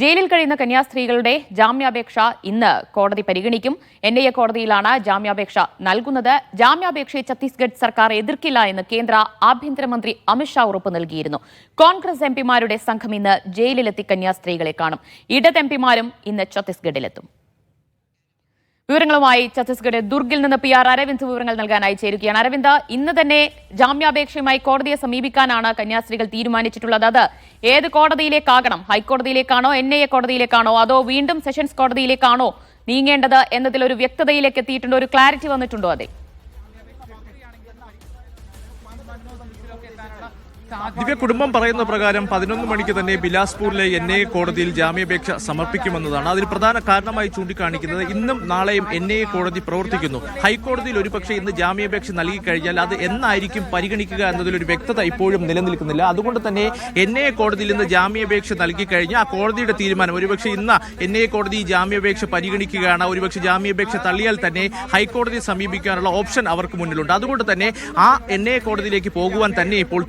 ജയിലിൽ കഴിയുന്ന കന്യാസ്ത്രീകളുടെ ജാമ്യാപേക്ഷ ഇന്ന് കോടതി പരിഗണിക്കും. എൻ ഐ എ കോടതിയിലാണ് ജാമ്യാപേക്ഷ നൽകുന്നത്. ജാമ്യാപേക്ഷയെ ഛത്തീസ്ഗഡ് സർക്കാർ എതിർക്കില്ല എന്ന് കേന്ദ്ര ആഭ്യന്തരമന്ത്രി അമിത്ഷാ ഉറപ്പ് നൽകിയിരുന്നു. കോൺഗ്രസ് എംപിമാരുടെ സംഘം ഇന്ന് ജയിലിലെത്തി കന്യാസ്ത്രീകളെ കാണും. ഇടത് എംപിമാരും ഇന്ന് ഛത്തീസ്ഗഡിലെത്തും. വിവരങ്ങളുമായി ഛത്തീസ്ഗഡ് ദുർഗിൽ നിന്ന് പി ആർ അരവിന്ദ് വിവരങ്ങൾ നൽകാനായി ചേരുകയാണ്. അരവിന്ദ് ഇന്ന് തന്നെ ജാമ്യാപേക്ഷയുമായി കോടതിയെ സമീപിക്കാനാണ് കന്യാസ്ത്രീകൾ തീരുമാനിച്ചിട്ടുള്ളത്. അത് ഏത് കോടതിയിലേക്കാകണം? ഹൈക്കോടതിയിലേക്കാണോ എൻ ഐ എ കോടതിയിലേക്കാണോ അതോ വീണ്ടും സെഷൻസ് കോടതിയിലേക്കാണോ നീങ്ങേണ്ടത് എന്നതിൽ ഒരു വ്യക്തതയിലേക്ക് എത്തിയിട്ടുണ്ടോ. ഒരു ക്ലാരിറ്റി വന്നിട്ടുണ്ടോ അതിൽ? ദിവ്യ കുടുംബം പറയുന്ന പ്രകാരം പതിനൊന്ന് മണിക്ക് തന്നെ ബിലാസ്പൂരിലെ എൻ ഐ കോടതിയിൽ ജാമ്യാപേക്ഷ സമർപ്പിക്കുമെന്നതാണ് അതിൽ പ്രധാന കാരണമായി ചൂണ്ടിക്കാണിക്കുന്നത്. ഇന്നും നാളെയും എൻ ഐ കോടതി പ്രവർത്തിക്കുന്നു. ഹൈക്കോടതിയിൽ ഒരുപക്ഷെ ഇന്ന് ജാമ്യാപേക്ഷ നൽകി കഴിഞ്ഞാൽ അത് എന്നായിരിക്കും പരിഗണിക്കുക എന്നതിൽ ഒരു വ്യക്തത ഇപ്പോഴും നിലനിൽക്കുന്നില്ല. അതുകൊണ്ട് തന്നെ എൻ ഐ കോടതിയിൽ ഇന്ന് ജാമ്യാപേക്ഷ നൽകി കഴിഞ്ഞാൽ ആ കോടതിയുടെ തീരുമാനം ഒരുപക്ഷെ ഇന്ന് എൻ ഐ കോടതി ജാമ്യാപേക്ഷ പരിഗണിക്കുകയാണ്. ഒരുപക്ഷെ ജാമ്യാപേക്ഷ തള്ളിയാൽ തന്നെ ഹൈക്കോടതിയെ സമീപിക്കാനുള്ള ഓപ്ഷൻ അവർക്ക് മുന്നിലുണ്ട്. അതുകൊണ്ട് തന്നെ ആ എൻ ഐ കോടതിയിലേക്ക് പോകുവാൻ തന്നെ ഇപ്പോൾ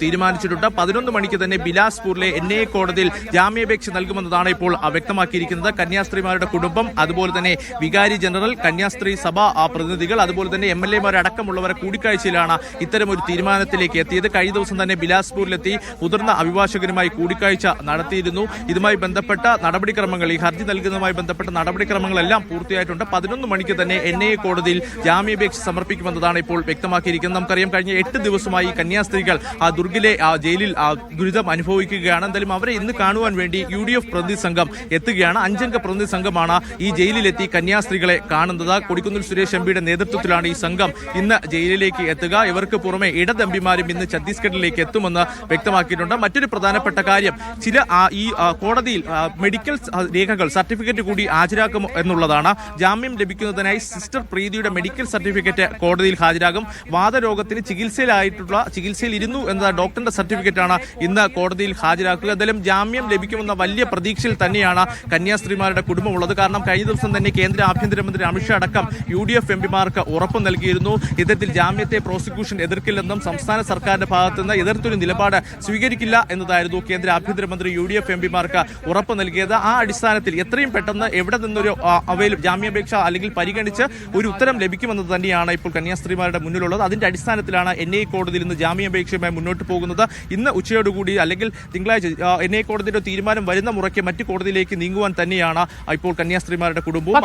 തീരുമാനിച്ചിട്ടുണ്ട് പതിനൊന്ന് മണിക്ക് തന്നെ ബിലാസ്പൂരിലെ എൻ ഐ കോടതിയിൽ ജാമ്യാപേക്ഷ നൽകുമെന്നതാണ് ഇപ്പോൾ വ്യക്തമാക്കിയിരിക്കുന്നത്. കന്യാസ്ത്രീമാരുടെ കുടുംബം അതുപോലെ തന്നെ വികാരി ജനറൽ കന്യാസ്ത്രീ സഭ പ്രതിനിധികൾ അതുപോലെ തന്നെ എം എൽ എമാരടക്കമുള്ളവരെ കൂടിക്കാഴ്ചയിലാണ് ഇത്തരം ഒരു തീരുമാനത്തിലേക്ക് എത്തിയത്. കഴിഞ്ഞ ദിവസം തന്നെ ബിലാസ്പൂരിലെത്തി മുതിർന്ന അഭിഭാഷകരുമായി കൂടിക്കാഴ്ച നടത്തിയിരുന്നു. ഇതുമായി ബന്ധപ്പെട്ട നടപടിക്രമങ്ങൾ ഈ ഹർജി നൽകുന്നതുമായി ബന്ധപ്പെട്ട നടപടിക്രമങ്ങളെല്ലാം പൂർത്തിയായിട്ടുണ്ട്. പതിനൊന്ന് മണിക്ക് തന്നെ എൻ ഐ കോടതിയിൽ ജാമ്യാപേക്ഷ സമർപ്പിക്കുമെന്നതാണ് ഇപ്പോൾ വ്യക്തമാക്കിയിരിക്കുന്നത്. നമുക്കറിയാം കഴിഞ്ഞ എട്ട് ദിവസമായി കന്യാസ്ത്രീകൾ ആ ദുർഗിലെ ജയിലിൽ ദുരിതം അനുഭവിക്കുകയാണ്. എന്തായാലും അവരെ ഇന്ന് കാണുവാൻ വേണ്ടി യു ഡി എഫ് പ്രതിനിധി സംഘം എത്തുകയാണ്. അഞ്ചംഗ പ്രതിനിധി സംഘമാണ് ഈ ജയിലിലെത്തി കന്യാസ്ത്രീകളെ കാണുന്നത്. കൊടിക്കുന്നിൽ സുരേഷ് എംപിയുടെ നേതൃത്വത്തിലാണ് ഈ സംഘം ഇന്ന് ജയിലിലേക്ക് എത്തുക. ഇവർക്ക് പുറമെ ഇടതമ്പിമാരും ഇന്ന് ഛത്തീസ്ഗഡിലേക്ക് എത്തുമെന്ന് വ്യക്തമാക്കിയിട്ടുണ്ട്. മറ്റൊരു പ്രധാനപ്പെട്ട കാര്യം ചില ഈ കോടതിയിൽ മെഡിക്കൽ രേഖകൾ സർട്ടിഫിക്കറ്റ് കൂടി ഹാജരാക്കും എന്നുള്ളതാണ്. ജാമ്യം ലഭിക്കുന്നതിനായി സിസ്റ്റർ പ്രീതിയുടെ മെഡിക്കൽ സർട്ടിഫിക്കറ്റ് കോടതിയിൽ ഹാജരാകും. വാദരോഗത്തിന് ചികിത്സയിലായിട്ടുള്ള ചികിത്സയിൽ ഇരുന്നു എന്ന ഡോക്ടറിന്റെ സർട്ടിഫിക്കറ്റ് ആണ് ഇന്ന് കോടതിയിൽ ഹാജരാക്കുക. എന്തായാലും ജാമ്യം ലഭിക്കുമെന്ന വലിയ പ്രതീക്ഷയിൽ തന്നെയാണ് കന്യാസ്ത്രീമാരുടെ കുടുംബമുള്ളത്. കാരണം കഴിഞ്ഞ ദിവസം തന്നെ കേന്ദ്ര ആഭ്യന്തരമന്ത്രി അമിത്ഷാ അടക്കം യു ഡി എഫ് എംപിമാർക്ക് ഉറപ്പ് നൽകിയിരുന്നു. ഇത്തരത്തിൽ ജാമ്യത്തെ പ്രോസിക്യൂഷൻ എതിർക്കില്ലെന്നും സംസ്ഥാന സർക്കാരിന്റെ ഭാഗത്തു നിന്ന് എതിർത്തൊരു നിലപാട് സ്വീകരിക്കില്ല എന്നതായിരുന്നു കേന്ദ്ര ആഭ്യന്തരമന്ത്രി യു ഡി എഫ് എംപിമാർക്ക് ഉറപ്പ് നൽകിയത്. ആ അടിസ്ഥാനത്തിൽ എത്രയും പെട്ടെന്ന് എവിടെ നിന്നൊരു അവയിൽ ജാമ്യാപേക്ഷ അല്ലെങ്കിൽ പരിഗണിച്ച് ഒരു ഉത്തരം ലഭിക്കുമെന്നത് തന്നെയാണ് ഇപ്പോൾ കന്യാസ്ത്രീമാരുടെ മുന്നിലുള്ളത്. അതിന്റെ അടിസ്ഥാനത്തിലാണ് എൻ ഐ കോടതിയിൽ നിന്ന് ജാമ്യാപേക്ഷയുമായി മുന്നോട്ട് പോകുന്നത്. ഇന്ന് ഉച്ചയോടുകൂടി അല്ലെങ്കിൽ തിങ്കളാഴ്ച എൻ ഐ കോടതിയുടെ തീരുമാനം വരുന്ന മുറയ്ക്ക് മറ്റു കോടതിയിലേക്ക് നീങ്ങുവാൻ തന്നെയാണ് ഇപ്പോൾ കന്യാസ്ത്രീമാരുടെ കുടുംബവും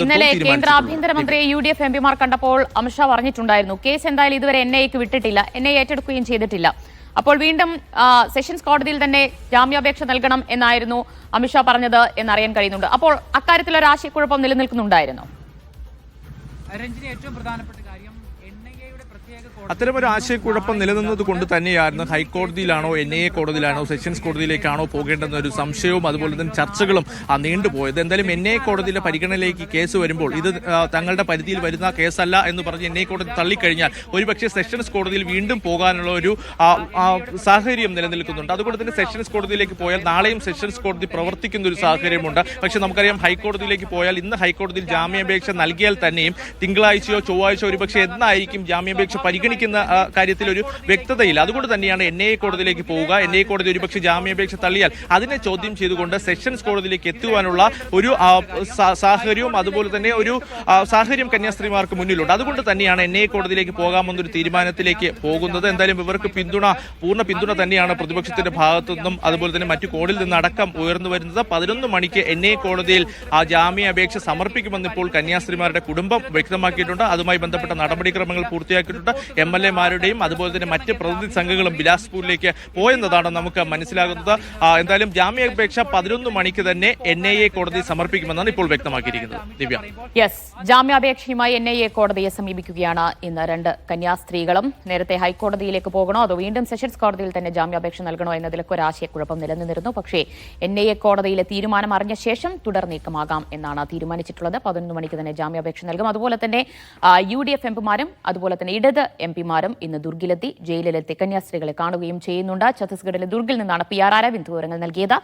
ഇന്നലെ കേന്ദ്ര. ആഭ്യന്തരമന്ത്രിയെ യു ഡി എഫ് എംപിമാർ കണ്ടപ്പോൾ അമിത്ഷാ പറഞ്ഞിട്ടുണ്ടായിരുന്നു കേസ് എന്തായാലും ഇതുവരെ എൻ ഐക്ക് വിട്ടിട്ടില്ല എൻ ഐ ഏറ്റെടുക്കുകയും ചെയ്തിട്ടില്ല. അപ്പോൾ വീണ്ടും സെഷൻസ് കോടതിയിൽ തന്നെ ജാമ്യാപേക്ഷ നൽകണം എന്നായിരുന്നു അമിത്ഷാ പറഞ്ഞത് എന്നറിയാൻ കഴിയുന്നുണ്ട്. അപ്പോൾ അക്കാര്യത്തിൽ ഒരു ആശയക്കുഴപ്പം നിലനിൽക്കുന്നുണ്ടായിരുന്നു? രഞ്ജിനി ഏറ്റവും പ്രധാനപ്പെട്ട അത്തരമൊരു ആശയക്കുഴപ്പം നിലനിന്നത് കൊണ്ട് തന്നെയായിരുന്നു ഹൈക്കോടതിയിലാണോ എൻ ഐ എ കോടതിയിലാണോ സെഷൻസ് കോടതിയിലേക്കാണോ പോകേണ്ടെന്ന ഒരു സംശയവും അതുപോലെ തന്നെ ചർച്ചകളും ആ, നീണ്ടുപോയത്. എന്തായാലും എൻ ഐ കോടതിയിലെ പരിഗണനയിലേക്ക് കേസ് വരുമ്പോൾ ഇത് തങ്ങളുടെ പരിധിയിൽ വരുന്ന കേസല്ല എന്ന് പറഞ്ഞ് എൻ ഐ കോടതി തള്ളിക്കഴിഞ്ഞാൽ ഒരുപക്ഷെ സെഷൻസ് കോടതിയിൽ വീണ്ടും പോകാനുള്ള ഒരു സാഹചര്യം നിലനിൽക്കുന്നുണ്ട്. അതുകൊണ്ട് തന്നെ സെഷൻസ് കോടതിയിലേക്ക് പോയാൽ നാളെയും സെഷൻസ് കോടതി പ്രവർത്തിക്കുന്ന ഒരു സാഹചര്യമുണ്ട്. പക്ഷേ നമുക്കറിയാം ഹൈക്കോടതിയിലേക്ക് പോയാൽ ഇന്ന് ഹൈക്കോടതിയിൽ ജാമ്യാപേക്ഷ നൽകിയാൽ തന്നെയും തിങ്കളാഴ്ചയോ ചൊവ്വാഴ്ചയോ ഒരുപക്ഷെ എന്നായിരിക്കും ജാമ്യാപേക്ഷ പരിഗണിക്കുന്ന കാര്യത്തിൽ ഒരു വ്യക്തതയില്ല. അതുകൊണ്ട് തന്നെയാണ് എൻ ഐ കോടതിയിലേക്ക് പോവുക. എൻ ഐ കോടതി ഒരുപക്ഷെ ജാമ്യാപേക്ഷ തള്ളിയാൽ അതിനെ ചോദ്യം ചെയ്തുകൊണ്ട് സെഷൻസ് കോടതിയിലേക്ക് എത്തുവാനുള്ള ഒരു സാഹചര്യവും അതുപോലെ തന്നെ ഒരു സാഹചര്യം കന്യാസ്ത്രീമാർക്ക് മുന്നിലുണ്ട്. അതുകൊണ്ട് തന്നെയാണ് എൻ ഐ കോടതിയിലേക്ക് പോകാമെന്നൊരു തീരുമാനത്തിലേക്ക് പോകുന്നത്. എന്തായാലും ഇവർക്ക് പിന്തുണ പൂർണ പിന്തുണ തന്നെയാണ് പ്രതിപക്ഷത്തിന്റെ ഭാഗത്തു നിന്നും അതുപോലെ തന്നെ മറ്റു കോടിൽ നിന്ന് അടക്കം ഉയർന്നു വരുന്നത്. പതിനൊന്ന് മണിക്ക് എൻ ഐ കോടതിയിൽ ആ ജാമ്യാപേക്ഷ സമർപ്പിക്കുമെന്ന് ഇപ്പോൾ കന്യാസ്ത്രീമാരുടെ കുടുംബം വ്യക്തമാക്കിയിട്ടുണ്ട്. അതുമായി ബന്ധപ്പെട്ട നടപടിക്രമങ്ങൾ പൂർത്തിയാക്കിയിട്ടുണ്ട്. എം എൽ എമാരുടെയും അതുപോലെ തന്നെ മറ്റ് പ്രതിനിധി സംഘങ്ങളും ബിലാസ്പൂരിലേക്ക് പോയെന്നതാണ് നമുക്ക് മനസ്സിലാകുന്നത്. എന്തായാലും ജാമ്യാപേക്ഷ പതിനൊന്ന് മണിക്ക് തന്നെ എൻ ഐ എ കോടതി സമർപ്പിക്കുമെന്നാണ് ഇപ്പോൾ വ്യക്തമാക്കിയിരിക്കുന്നത്. ദിവ്യ. യെസ് ജാമ്യാപേക്ഷയുമായി എൻ ഐ എ കോടതിയെ സമീപിക്കുകയാണ് ഇന്ന് രണ്ട് കന്യാസ്ത്രീകളും. നേരത്തെ ഹൈക്കോടതിയിലേക്ക് പോകണോ അതോ വീണ്ടും സെഷൻസ് കോടതിയിൽ തന്നെ ജാമ്യാപേക്ഷ നൽകണോ എന്നതിലൊക്കെ ഒരു ആശയക്കുഴപ്പം നിലനിന്നിരുന്നു. പക്ഷേ എൻ ഐ എ കോടതിയിലെ തീരുമാനം അറിഞ്ഞ ശേഷം തുടർ നീക്കമാകാം എന്നാണ് തീരുമാനിച്ചിട്ടുള്ളത്. പതിനൊന്ന് മണിക്ക് തന്നെ ജാമ്യാപേക്ഷ നൽകും. അതുപോലെ തന്നെ യു ഡി എഫ് എംപിമാരും അതുപോലെ തന്നെ ഇടത് എംപിമാരും ഇന്ന് ദുർഗിലെത്തി. ജയിലിലെത്തി. കന്യാസ്ത്രീകളെ കാണുകയും ചെയ്യുന്നുണ്ട്. ഛത്തീസ്ഗഡിലെ ദുർഗിൽ നിന്നാണ് പി ആർ അരവിന്ദ് വിവരങ്ങൾ നൽകിയത്.